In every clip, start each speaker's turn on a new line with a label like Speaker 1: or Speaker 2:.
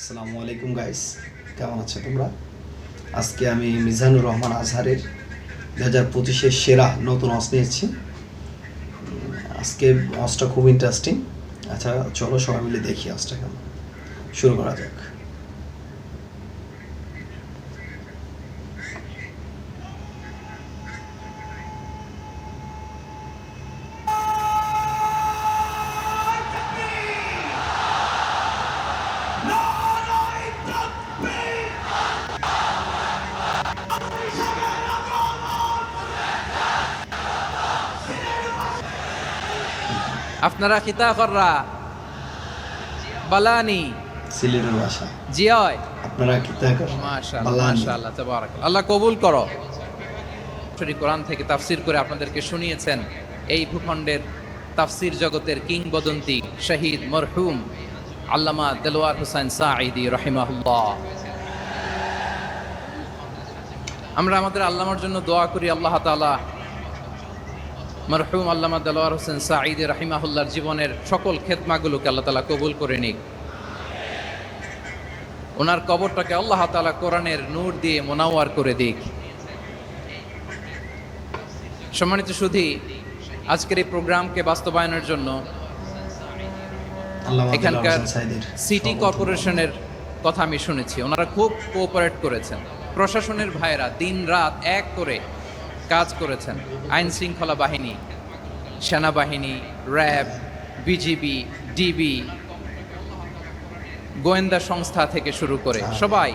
Speaker 1: আসসালামু আলাইকুম গাইস কেমন আছো তোমরা? আজকে আমি মিজানুর রহমান আজহারের দু হাজার পঁচিশের সেরা নতুন অস নিয়েছি। আজকে অসটা খুব ইন্টারেস্টিং আচ্ছা চলো সবাই মিলে দেখি অসটা কেমন। শুরু করা যাক।
Speaker 2: আপনারা খিতা কররা। বালানি।
Speaker 1: সিলেটের ভাষা
Speaker 2: জিয়য়
Speaker 1: আপনারা কি
Speaker 2: মাশাআল্লাহ মাশাআল্লাহ তাবারাকাল্লাহ। আল্লাহ কবুল করো। কোরআন থেকে তাফসির করে আপনাদেরকে শুনিয়েছেন এই ভূখণ্ডের তাফসির জগতের কিংবদন্তি শহীদ মরহুম আল্লামা দেলোয়ার হুসাইন সাঈদি রহিমাহুল্লাহ। আমরা আমাদের আল্লামার জন্য দোয়া করি আল্লাহ তাআলা মরহুম আল্লামা দেলোয়ার হোসেন সাঈদি রাহিমাহুল্লাহর জীবনের সকল খেদমাগুলোকে আল্লাহ তালা কবুল করে নিক। ওনার কবরটাকে আল্লাহ তাআলা কোরআনের নূর দিয়ে মোনাওয়ার করে দিক। সম্মানিত সুধী আজকের এই প্রোগ্রামকে বাস্তবায়নের জন্য এখানকার সিটি কর্পোরেশনের কথা আমি শুনেছি। ওনারা খুব কোঅপারেট করেছেন। প্রশাসনের ভাইয়েরা দিন রাত এক করে কাজ করেছেন। আইন শৃঙ্খলা বাহিনী, সেনাবাহিনী, র্যাব, বিজিবি, ডিবি, গোয়েন্দা সংস্থা থেকে শুরু করে সবাই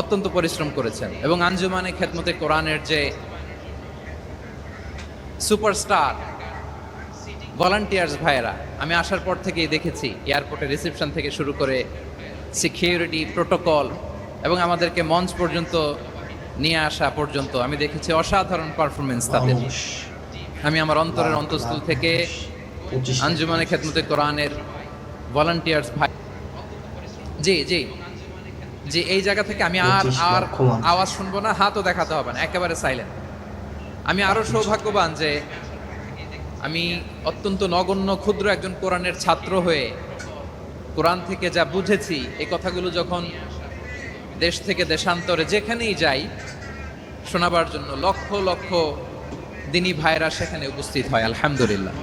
Speaker 2: অত্যন্ত পরিশ্রম করেছেন এবং আঞ্জুমানে খেদমতে কোরআনের যে সুপারস্টার, ভলান্টিয়ার্স ভাইয়েরা, আমি আসার পর থেকেই দেখেছি এয়ারপোর্টে রিসেপশন থেকে শুরু করে সিকিউরিটি প্রোটোকল এবং আমাদেরকে মঞ্চ পর্যন্ত নিয়ে আসা পর্যন্ত আমি দেখেছি অসাধারণ পারফরমেন্স তাদের আমি আমার অন্তরের অন্তঃস্থল থেকে আঞ্জুমানে খেদমতে কোরআনের ভলান্টিয়ার্স ভাই জি জি। জি এই জায়গা থেকে আমি আর আর আওয়াজ শুনব না হাতও দেখাতে হবে না একেবারে সাইলেন্ট আমি আরও সৌভাগ্যবান যে আমি অত্যন্ত নগণ্য ক্ষুদ্র একজন কোরআনের ছাত্র হয়ে কোরআন থেকে যা বুঝেছি এই কথাগুলো যখন দেশ থেকে দেশান্তরে যেখানেই যাই শোনাবার জন্য লক্ষ লক্ষ দিনী ভাইরা সেখানে উপস্থিত হয়, আলহামদুলিল্লাহ।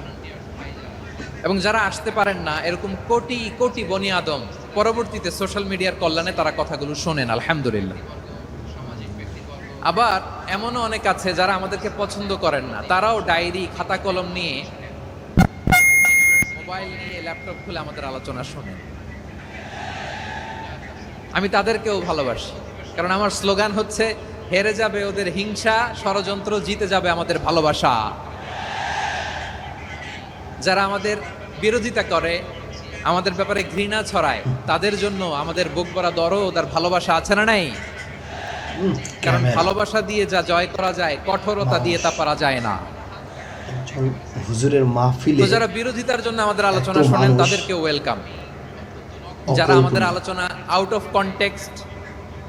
Speaker 2: এবং যারা আসতে পারেন না, এরকম কোটি কোটি বনি আদম, পরবর্তীতে সোশ্যাল মিডিয়ার কল্যাণে তারা কথাগুলো শোনেন, আলহামদুলিল্লাহ। আবার এমনও অনেক আছে যারা আমাদেরকে পছন্দ করেন না, তারাও ডায়েরি, খাতা কলম নিয়ে মোবাইল নিয়ে ল্যাপটপ খুলে আমাদের আলোচনা শোনেন। আমি তাদেরকেও ভালোবাসি, কারণ আমার স্লোগান হচ্ছে হেরে যাবে ওদের হিংসা ষড়যন্ত্র জিতে যাবে আমাদের ভালোবাসা। যারা আমাদের বিরোধিতা করে আমাদের ব্যাপারে ঘৃণা ছড়ায় তাদের জন্য আমাদের বুক ভরা দরদ আর ভালোবাসা আছে না নাই? কারণ ভালোবাসা দিয়ে যা জয় করা যায় কঠোরতা দিয়ে তা পারা যায় না।
Speaker 1: হুজুরের মাহফিলে
Speaker 2: তো যারা বিরোধিতার জন্য আমাদের আলোচনা শোনেন তাদেরকে ওয়েলকাম যারা আমাদের আলোচনা আউট অফ কনটেক্সট